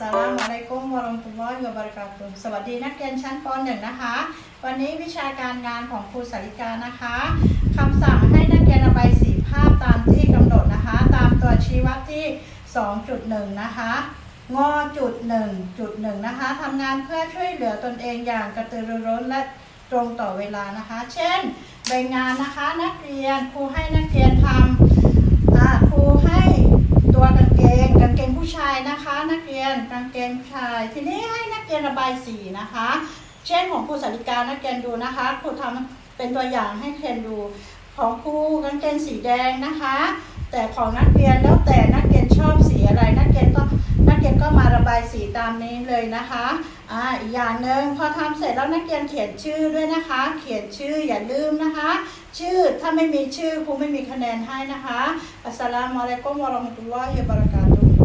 สารอมตุลลอฮิวะบราะกาตุฮ์สวัสดีนักเรียนชั้นป .1 นะคะ วันนี้วิชาการงานของครูสาริกานะคะคำสั่งให้นักเรียนระบายสีภาพตามที่กำหนดนะคะ ตามตัวชี้วัดที่ 2.1 นะคะงอจุด1จุด1นะคะทำงานเพื่อช่วยเหลือตนเองอย่างกระตือรือร้นและตรงต่อเวลานะคะ เช่นใบงานนะคะนักเรียนครูให้นักเรียนทำครูให้ตัวกางเกงกางเกงผู้ชายนะคะ กางเกงชาย ทีนี้ให้นักเรียนระบายสีนะคะ เช่นของครูสาริกานักเรียนดูนะคะครูทำเป็นตัวอย่างให้เรียนดูของครูกางเกงสีแดงนะคะ แต่ของนักเรียนแล้วแต่นักเรียนชอบสีอะไรนักเรียนก็นักเรียนก็มาระบายสีตามนี้เลยนะคะอ่าอีกอย่างหนึ่งพอทำเสร็จแล้วนักเรียนเขียนชื่อด้วยนะคะ เขียนชื่ออย่าลืมนะคะ ชื่อถ้าไม่มีชื่อครูไม่มีคะแนนให้นะคะอัสสลามุอะลัยกุมวะเราะห์มะตุลลอฮิวะบะเราะกาตุฮ์